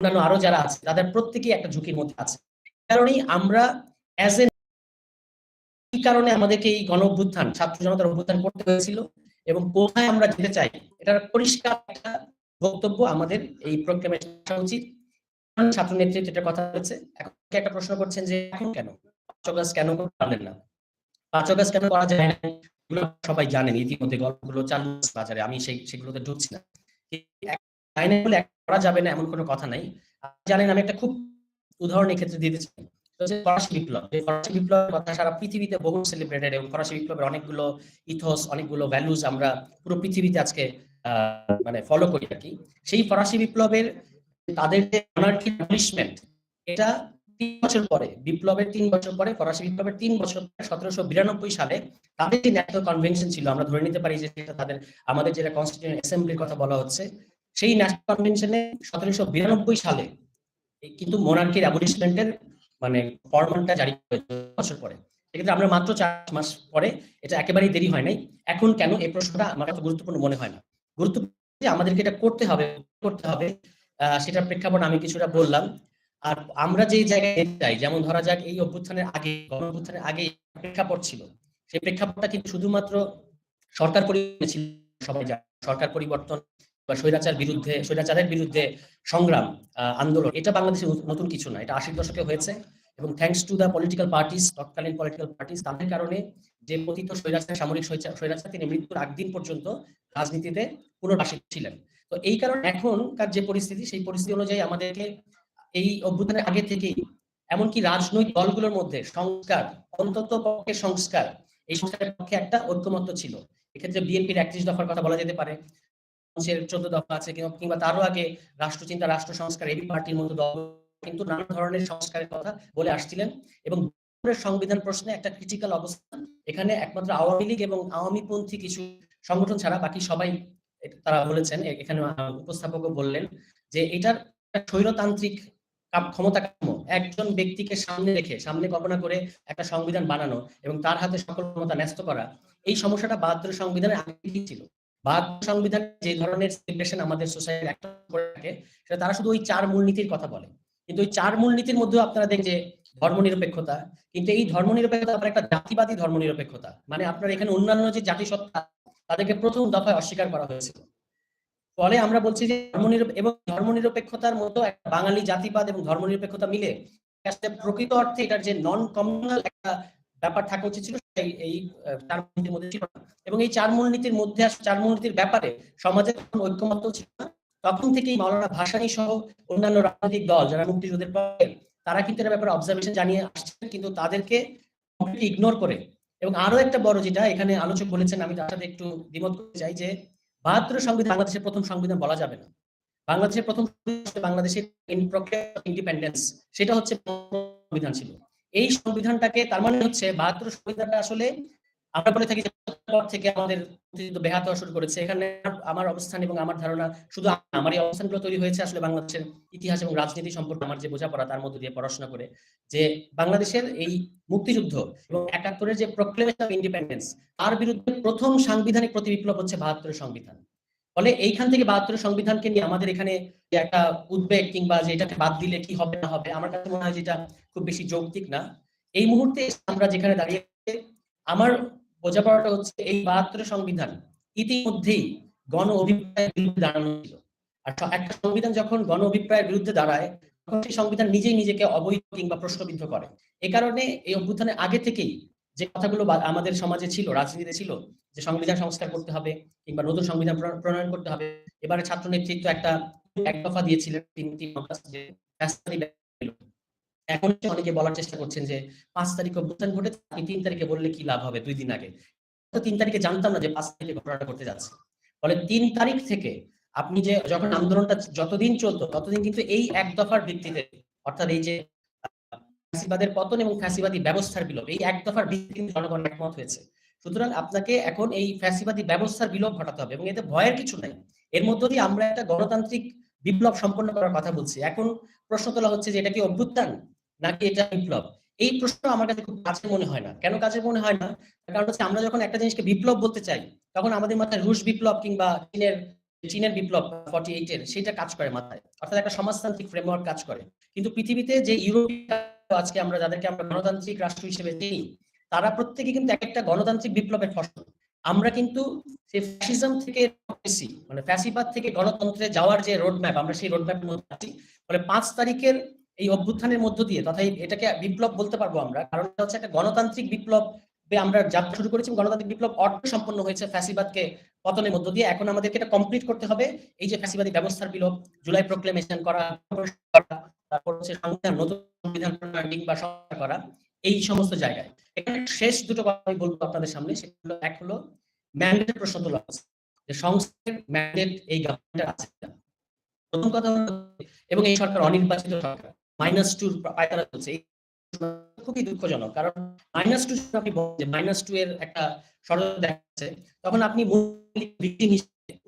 অন্যান্য আরও যারা আছে, তাদের প্রত্যেকেই একটা ঝুঁকির মধ্যে আছে। কারণেই আমরা অ্যাজ এ কি কারণে আমাদেরকে এই গণ অভ্যুত্থান ছাত্র জনতার অভ্যুত্থান করতে হয়েছিল এবং কোথায় আমরা যেতে চাই, এটার পরিষ্কার একটা বক্তব্য আমাদের এই প্রোগ্রামে উচিত। ছাত্র নেতৃত্ব এটা কথা হয়েছে এখন একটা প্রশ্ন করছেন যে এখন কেন? পাঁচ অগাস্ট কেন পারলেন না? পাঁচ অগাস্ট কেন করা যায় না? সবাই জানেন, ইতিমধ্যে গল্পগুলো চালু বাজারে, আমি সেই সেগুলোতে ঢুকছি না। করা যাবে না এমন কোনো কথা নাই। জানেন আমি একটা খুব উদাহরণ এক্ষেত্রে দিতে চাই। ফরাসি বিপ্লব। ফরাসি বিপ্লবের কথা সারা পৃথিবীতে বহু সেলিব্রেটেড এবং ফরাসি বিপ্লবের অনেকগুলো ইথোস, অনেকগুলো ভ্যালুজ আমরা পুরো পৃথিবীতে আজকে মানে ফলো করি আর কি। সেই ফরাসি বিপ্লবের তাদের যে অনার্কি পানিশমেন্ট এটা তিন বছর পরে, বিপ্লবের তিন বছর পরে, ফরাসি বিপ্লবের তিন বছর পরে, সতেরোশো বিরানব্বই সালে তাদের যে ন্যাশনাল কনভেনশন ছিল, আমরা ধরে নিতে পারি যে তাদের, আমাদের যেটা কনস্টিটিউশন অ্যাসেম্বলির কথা বলা হচ্ছে সেই ন্যাশনাল কনভেনশনে সতেরোশো বিরানব্বই সালে কিন্তু মোনার্কির অ্যাবলিশমেন্টের মানে ফরমানটা জারি হয়েছে বছর পরে। সেক্ষেত্রে আমরা মাত্র চার মাস পরে এটা একেবারেই দেরি হয় নাই। এখন কেন এই প্রশ্নটা আমার কাছে গুরুত্বপূর্ণ মনে হয় না। গুরুত্বপূর্ণ আমাদেরকে এটা করতে হবে করতে হবে সেটার প্রেক্ষাপট আমি কিছুটা বললাম। আর আমরা যে জায়গায় যাই যেমন ধরা যাক এই অভ্যুত্থানের আগে গণ অভ্যুত্থানের আগে প্রেক্ষাপট ছিল। সেই প্রেক্ষাপটটা কিন্তু শুধুমাত্র সরকার পরিবর্তন ছিল, সবাই জানে। সরকার পরিবর্তন বা স্বৈরাচার বিরুদ্ধে, স্বৈরাচারের বিরুদ্ধে সংগ্রাম আন্দোলন, এটা বাংলাদেশে নতুন কিছু না, এটা আশির দশকে হয়েছে। এবং thanks to the political parties তৎকালীন পলিটিক্যাল পার্টিস তাদের কারণে যে পতিত স্বৈরাচার, সামরিক স্বৈরাচার তিনি মৃত্যুর আগ দিন পর্যন্ত রাজনীতিতে পুনর্বাসিত ছিলেন। তো এই কারণে এখনকার যে পরিস্থিতি, সেই পরিস্থিতি অনুযায়ী আমাদেরকে এই অভ্যুত্থানের আগে থেকেই, এমনকি রাজনৈতিক দলগুলোর মধ্যে সংস্কার, অন্তত পক্ষে সংস্কার, এই সংস্কারের পক্ষে একটা ঐক্যমত্য ছিল। এক্ষেত্রে বিএনপির একত্রিশ দফার কথা বলা যেতে পারে। চোদ্দ দফা আছে কিংবা তারও আগে রাষ্ট্রচিন্তা রাষ্ট্র সংস্কার এবি পার্টির মতো দল কিন্তু নানা ধরনের সংস্কারের কথা বলে আসছিলেন এবং সংবিধান প্রশ্নে একটা ক্রিটিক্যাল অবস্থান। এখানে একমাত্র আওয়ামী লীগ এবং আওয়ামী পন্থী কিছু সংগঠন ছাড়া বাকি সবাই তারা বলেছেন এখানে উপস্থাপকও বললেন যে এটার স্বৈরতান্ত্রিক ক্ষমতা কাম্য একজন ব্যক্তিকে সামনে রেখে, সামনে কল্পনা করে একটা সংবিধান বানানো এবং তার হাতে সকল ক্ষমতা ন্যস্ত করা, এই সমস্যাটা বাহাত্তর সংবিধানে আগে ছিল। বাহাত্তর সংবিধান যে ধরনের সেলিব্রেশন আমাদের সোসাইটি একটা করে থাকে, সেটা তারা শুধু ওই চার মূলনীতির কথা বলে। কিন্তু ওই চার মূলনীতির মধ্যেও আপনারা দেখেন যে ধর্মনিরপেক্ষতা, কিন্তু এই ধর্মনিরপেক্ষতা আবার একটা জাতিবাদী ধর্মনিরপেক্ষতা। মানে আপনার এখানে অন্যান্য যে জাতিসত্তা, তাদেরকে প্রথম দফায় অস্বীকার করা হয়েছিল। ফলে আমরা বলছি যে ধর্মনিরপেক্ষ এবং ধর্মনিরপেক্ষতার মতো একটা বাঙালি জাতিবাদ এবং ধর্মনিরপেক্ষতা মিলে প্রকৃত অর্থে এটার যে নন কমিউনাল একটা ব্যাপার থাকা উচিত ছিল এই চার মূলনীতির মধ্যে ছিল না। এবং এই চার মূলনীতির মধ্যে চার মূলনীতির ব্যাপারে সমাজের ঐক্যমত্য ছিল না। তখন থেকেই মাওলানা ভাসানী সহ অন্যান্য রাজনৈতিক দল যারা মুক্তিযুদ্ধের পরে তারা কিন্তু এর ব্যাপারে অবজারভেশন জানিয়ে আসছেন, কিন্তু তাদেরকে ইগনোর করে। এবং আরও একটা বড় যেটা এখানে আলোচক বলেছেন, আমি তার সাথে একটু দ্বিমত করতে চাই যে, বাহাত্তর সংবিধান বাংলাদেশের প্রথম সংবিধান বলা যাবে না। বাংলাদেশের প্রথম বাংলাদেশের ইন্ডিপেন্ডেন্স সেটা হচ্ছে সংবিধান ছিল। এই সংবিধানটাকে, তার মানে হচ্ছে বাহাত্তর সংবিধানটা আসলে আমরা বলে থাকি থেকে আমাদের ব্যাহত হওয়া শুরু করেছে। এখানে আমার অবস্থান এবং আমার ধারণা শুধু আমার এই অবস্থানগুলো তৈরি হয়েছে আসলে বাংলাদেশের ইতিহাস এবং রাজনীতি সম্পর্কে আমার যে বোঝাপড়া তার মধ্যে দিয়ে পড়াশোনা করে যে বাংলাদেশের এই মুক্তিযুদ্ধ এবং একাত্তরের যে প্রক্লেমেশন অফ ইন্ডিপেন্ডেন্স তার বিরুদ্ধে প্রথম সাংবিধানিক প্রতিবিপ্লব হচ্ছে বাহাত্তরের সংবিধান। ফলে এইখান থেকে বাহাত্তরের সংবিধানকে নিয়ে আমাদের এখানে যে একটা উদ্বেগ কিংবা যে এটাকে বাদ দিলে কি হবে, না হবে, আমার কাছে মনে হয় যেটা খুব বেশি যৌক্তিক না। এই মুহূর্তে আমরা যেখানে দাঁড়িয়ে আমার বোঝাপড়াটা হচ্ছে এই বাহাত্তর সংবিধান ইতিমধ্যেই গণ অভিপ্রায়ের বিরুদ্ধে দাঁড়ানো ছিল। আর একটা সংবিধান যখন গণ অভিপ্রায়ের বিরুদ্ধে দাঁড়ায়, তখন সেই সংবিধান নিজেই নিজেকে অবৈধ কিংবা প্রশ্নবিদ্ধ করে। এ কারণে এই অভ্যুত্থানের আগে থেকেই যে কথাগুলো আমাদের সমাজে ছিল, রাজনীতিতে ছিল, যে সংবিধান সংস্কার করতে হবে কিংবা নতুন সংবিধান প্রণয়ন করতে হবে, এবারে ছাত্র নেতৃত্ব একটা এক দফা দিয়েছিলেন এখন অনেকে বলার চেষ্টা করছেন যে পাঁচ তারিখ অভ্যুত্থান ঘটে আপনি তিন তারিখে বললে কি লাভ হবে দুই দিন আগে? তিন তারিখে জানতাম না যে পাঁচ তারিখে ঘটনাটা করতে যাচ্ছে। ফলে তিন তারিখ থেকে আপনি যে যখন আন্দোলনটা যতদিন চলতো, ততদিন কিন্তু এই এক দফার ভিত্তিতে, অর্থাৎ এই যে ফ্যাসিবাদের পতন এবং ফ্যাসিবাদী ব্যবস্থার বিলোপ, এই এক দফার ভিত্তিতে জনগণ একমত হয়েছে। সুতরাং আপনাকে এখন এই ফ্যাসিবাদী ব্যবস্থার বিলোপ ঘটাতে হবে এবং এতে ভয়ের কিছু নাই। এর মধ্য দিয়ে আমরা একটা গণতান্ত্রিক বিপ্লব সম্পন্ন করার কথা বলছি। এখন প্রশ্ন তোলা হচ্ছে যে এটা কি অভ্যুত্থান নাকি এটা বিপ্লব? এই প্রশ্ন আমার কাছে খুব কাছে মনে হয় না। কেন কাছে মনে হয় না? কারণ হচ্ছে আমরা যখন একটা জিনিসকে বিপ্লব বলতে চাই, তখন আমাদের মাথায় রুশ বিপ্লব কিংবা চীনের চীনের বিপ্লব ফর্টি এইটের সেটা কাজ করে মাথায়। অর্থাৎ একটা সমাজতান্ত্রিক ফ্রেমওয়ার্ক কাজ করে। কিন্তু পৃথিবীতে যে ইউরোপীয় আজকে আমরা যাদেরকে আমরা গণতান্ত্রিক রাষ্ট্র হিসেবে চিনি, তারা প্রত্যেকে কিন্তু এক একটা গণতান্ত্রিক বিপ্লবের ফসল। আমরা কিন্তু ফ্যাসিজম থেকে মানে ফ্যাসিবাদ থেকে গণতন্ত্রে যাওয়ার যে রোডম্যাপ আমরা সেই রোডম্যাপের মধ্যে আছি। ফলে পাঁচ তারিখের এই অভ্যুত্থানের মধ্য দিয়ে তথা এটাকে বিপ্লব বলতে পারব আমরা কারণ হচ্ছে একটা গণতান্ত্রিক বিপ্লব আমরা যাত্রা শুরু করেছি গণতান্ত্রিক বিপ্লব অর্থ সম্পন্ন হয়েছে ফ্যাসিবাদকে পতনের মধ্য দিয়ে। এখন আমাদেরকে এটা কমপ্লিট করতে হবে। এই যে ফ্যাসিবাদী ব্যবস্থার বিলোপ, জুলাই প্রোক্লেমেশন করা, তারপর হচ্ছে সংবিধান, নতুন সংবিধান প্রণয়ন বা করা, এই সমস্ত জায়গায়। এখানে শেষ দুটো কথা আমি বলব আপনাদের সামনে, সেটা হলো, এক হলো ম্যান্ডেট প্রশ্ন তোলা যে সংস্কারের ম্যান্ডেট এই গভর্নমেন্টের আছে। প্রথম কথা এবং এই সরকার অনির্বাচিত সরকার মাইনাস টু পায়তারা চলছে। এই খুবই দুঃখজনক। কারণ মাইনাস টু আপনি যে মাইনাস টু এর একটা ষড়যন্ত্র দেখাচ্ছে, তখন আপনি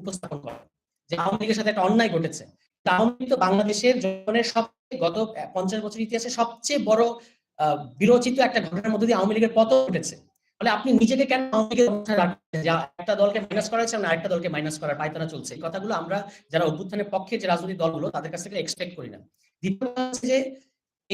উপস্থাপন করেন। যে আওয়ামী লীগের সাথে একটা অন্যায় ঘটেছে। আওয়ামী লীগ তো বাংলাদেশের জনের সবচেয়ে গত পঞ্চাশ বছর ইতিহাসে সবচেয়ে বড় বিরোচিত একটা ঘটনার মধ্যে দিয়ে আওয়ামী লীগের পতন ঘটেছে। ফলে আপনি নিজেকে কেন আওয়ামী লীগের অবস্থায় রাখবেন যে একটা দলকে মাইনাস করা হয়েছে আরেকটা দলকে মাইনাস করার পায়তারা চলছে। এই কথাগুলো আমরা যারা অভ্যুত্থানের পক্ষে যে রাজনৈতিক দলগুলো, তাদের কাছ থেকে এক্সপেক্ট করি না। দ্বিতীয় হচ্ছে যে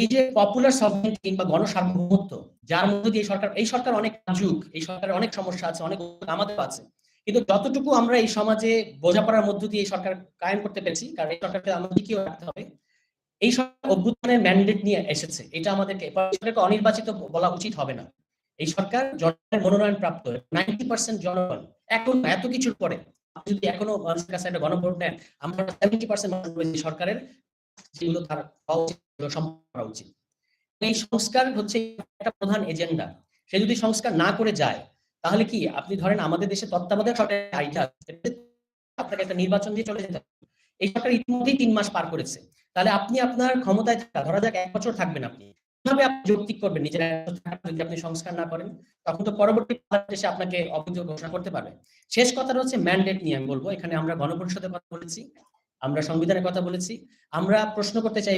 এই যে পপুলার সভরেন্টি কিংবা গণসার্বভৌমত্ব, যার মধ্যে দিয়ে সরকার, এই সরকার অনেক যুগ, এই সরকারের অনেক সমস্যা আছে, অনেক আমাদের আছে। কিন্তু যতটুকু আমরা এই সমাজে বোঝাপড়ার মধ্য দিয়ে এই সরকার কায়েম করতে পেরেছি, কারণ এই সরকারকে আমাদের কি রাখতে হবে, এই সরকার অভ্যুত্থানের ম্যান্ডেট নিয়ে এসেছে, এটা আমাদেরকে সরকারকে অনির্বাচিত বলা উচিত হবে না। এই সরকার জনগণের মনোনয়ন প্রাপ্ত নাইনটি পার্সেন্ট জনগণ, এখন এত কিছুর পরে যদি এখনও মানুষের কাছে একটা গণভোট নেন, আমরা সেভেন্টি পার্সেন্ট সরকারের, যেগুলো তার করা উচিত। এই সংস্কার হচ্ছে একটা প্রধান এজেন্ডা। সে যদি সংস্কার না করে যায়, তাহলে কি আপনি ধরেন আমাদের দেশে আপনাকে একটা নির্বাচন দিয়ে চলে যেতে এই সরকার ইতিমধ্যেই তিন মাস পার করেছে। তাহলে আপনি আপনার ক্ষমতায় থাকা, ধরা যাক এক বছর থাকবেন আপনি, কীভাবে আপনি যৌক্তিক করবেন? নিজের যদি আপনি সংস্কার না করেন, তখন তো পরবর্তী এসে আপনাকে অবৈধ ঘোষণা করতে পারবে। শেষ কথাটা হচ্ছে ম্যান্ডেট নিয়ে আমি বলব। এখানে আমরা গণপরিষদের কথা বলেছি, আমরা সংবিধানের কথা বলেছি, আমরা প্রশ্ন করতে চাই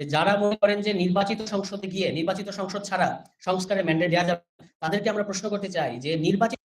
যারা মনে করেন যে নির্বাচিত সংসদে গিয়ে, নির্বাচিত সংসদ ছাড়া সংস্কারের ম্যান্ডেট দেওয়া যাবে তাদেরকে আমরা প্রশ্ন করতে চাই যে নির্বাচিত